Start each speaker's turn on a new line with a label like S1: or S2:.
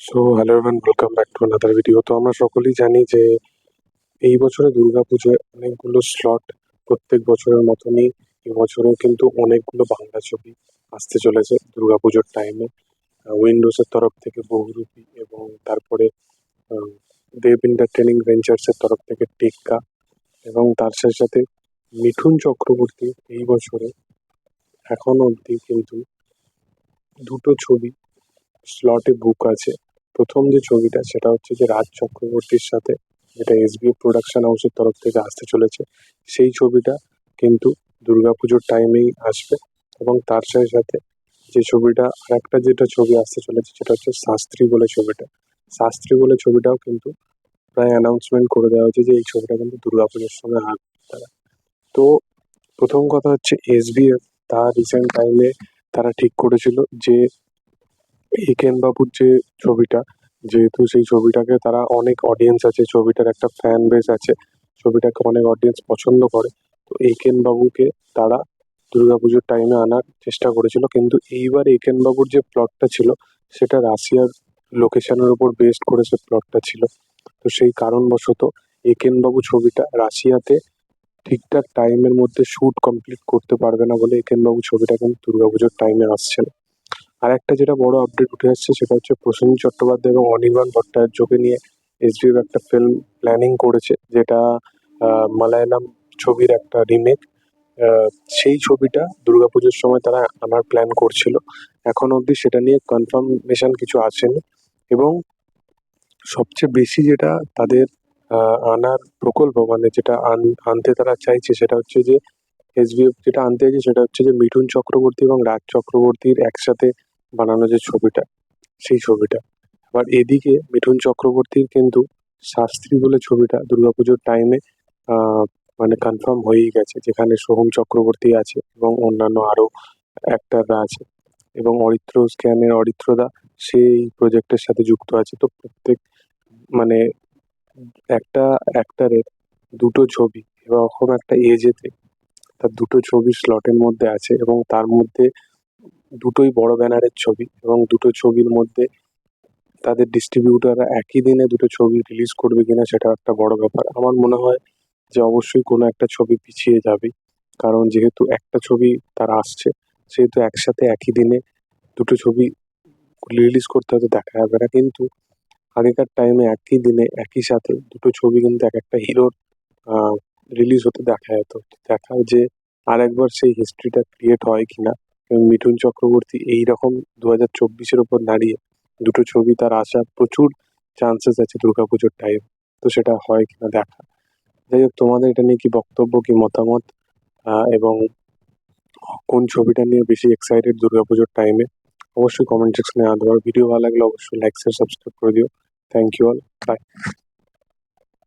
S1: So hello everyone welcome back to another video তো আমরা সকলেই জানি যে এই বছরে দুর্গাপুজোয় অনেকগুলো স্লট প্রত্যেক বছরের মতনই এবছরেও কিন্তু অনেকগুলো বাংলা ছবি আসতে চলেছে দুর্গাপুজোর টাইমে উইন্ডোজের তরফ থেকে বহুরূপী এবং তারপরে দেব এন্টারটেনিং ভেঞ্চার্সের তরফ থেকে টেক্কা এবং তার সাথে সাথে মিঠুন চক্রবর্তী এই বছরে এখন অবধি কিন্তু দুটো ছবি স্লটে বুক আছে। প্রথম যে ছবিটা, সেটা হচ্ছে যে রাজ চক্রবর্তীর সাথে যেটা এসবিএফ প্রোডাকশন হাউসের তরফ থেকে আসতে চলেছে, সেই ছবিটা কিন্তু দুর্গাপুজোর টাইমেই আসবে এবং তার সাথে সাথে যে ছবিটা আর একটা যেটা ছবি আসতে চলেছে, সেটা হচ্ছে শাস্ত্রী বলে ছবিটা। শাস্ত্রী বলে ছবিটাও কিন্তু প্রায় অ্যানাউন্সমেন্ট করে দেওয়া হয়েছে যে এই ছবিটা কিন্তু দুর্গাপুজোর সময় আসবে তারা। তো প্রথম কথা হচ্ছে এসবিএফ তার রিসেন্ট টাইমে তারা ঠিক করেছিল যে একেন বাবুর যে ছবিটা, যেহেতু সেই ছবিটাকে তারা অনেক অডিয়েন্স আছে, ছবিটার একটা ফ্যান বেস আছে, ছবিটাকে অনেক অডিয়েন্স পছন্দ করে, তো একেন বাবুকে তারা দুর্গাপুজোর টাইমে আনার চেষ্টা করেছিল, কিন্তু এইবার একেন বাবুর যে প্লটটা ছিল, সেটা রাশিয়ার লোকেশনের উপর বেস্ট করে সে প্লটটা ছিল। তো সেই কারণবশত একেন বাবু ছবিটা রাশিয়াতে ঠিকঠাক টাইমের মধ্যে শ্যুট কমপ্লিট করতে পারবে না বলে একেন বাবু ছবিটা কিন্তু দুর্গাপুজোর টাইমে আসছে না। আর একটা যেটা বড় আপডেট উঠে আসছে সেটা হচ্ছে প্রসেনজিৎ চট্টোপাধ্যায় এবং অনির্বাণ ভট্টাচার্যকে নিয়ে এসবিএফ একটা ফিল্ম প্ল্যানিং করেছে, যেটা মালায়ালাম ছবির একটা রিমেক সেই ছবিটা দুর্গাপুজোর সময় তারা আনার প্ল্যান করছিল। এখন অবধি সেটা নিয়ে কনফার্মেশন কিছু আসেনি এবং সবচেয়ে বেশি যেটা তাদের আনার প্রকল্প মানে যেটা আন- আনতে তারা চাইছে সেটা হচ্ছে যে এসবিএফ যেটা আনতে চাইছে সেটা হচ্ছে যে মিঠুন চক্রবর্তী এবং রাজ চক্রবর্তীর একসাথে বানানো যে ছবিটা, সেই ছবিটা। আবার এদিকে মিঠুন চক্রবর্তীর কিন্তু শাস্ত্রী বলে ছবিটা দুর্গাপুজোর টাইমে মানে কনফার্ম হয়েই গেছে, যেখানে সোহম চক্রবর্তী আছে এবং অন্যান্য আরও অ্যাক্টাররা আছে। এবং অরিত্র স্ক্যানের অরিত্রদা সেই প্রজেক্টের সাথে যুক্ত আছে। তো প্রত্যেক মানে একটা অ্যাক্টারের দুটো ছবি, এরকম একটা এজেতে তার দুটো ছবি স্লটের মধ্যে আছে এবং তার মধ্যে দুটোই বড় ব্যানারের ছবি এবং দুটো ছবির মধ্যে তাদের ডিস্ট্রিবিউটাররা একই দিনে দুটো ছবি রিলিজ করবে কিনা সেটা একটা বড় ব্যাপার। আমার মনে হয় যে অবশ্যই কোনো একটা ছবি পিছিয়ে যাবে, কারণ যেহেতু একটা ছবি তার আসছে, সেহেতু একসাথে একই দিনে দুটো ছবি রিলিজ করতে হয়তো দেখা যাবে না। কিন্তু আগেকার টাইমে একই দিনে, একই সাথে দুটো ছবি কিন্তু এক একটা হিরোর রিলিজ হতে দেখা যেত। দেখা যে আরেকবার সেই হিস্ট্রিটা ক্রিয়েট হয় কিনা এবং মিঠুন চক্রবর্তী এই রকম দু হাজার চব্বিশের ওপর দাঁড়িয়ে দুটো ছবি তার আসার প্রচুর চান্সেস আছে দুর্গাপুজোর টাইম তো সেটা হয় কিনা দেখা। যাই হোক, তোমাদের এটা নিয়ে কি বক্তব্য, কি মতামত? এবং কোন ছবিটা নিয়ে বেশি এক্সাইটেড দুর্গাপুজোর টাইমে অবশ্যই কমেন্ট সেকশনে আনতে পারো। ভিডিও ভালো লাগলে অবশ্যই লাইক শেয়ার সাবস্ক্রাইব করে দিও। Thank you all by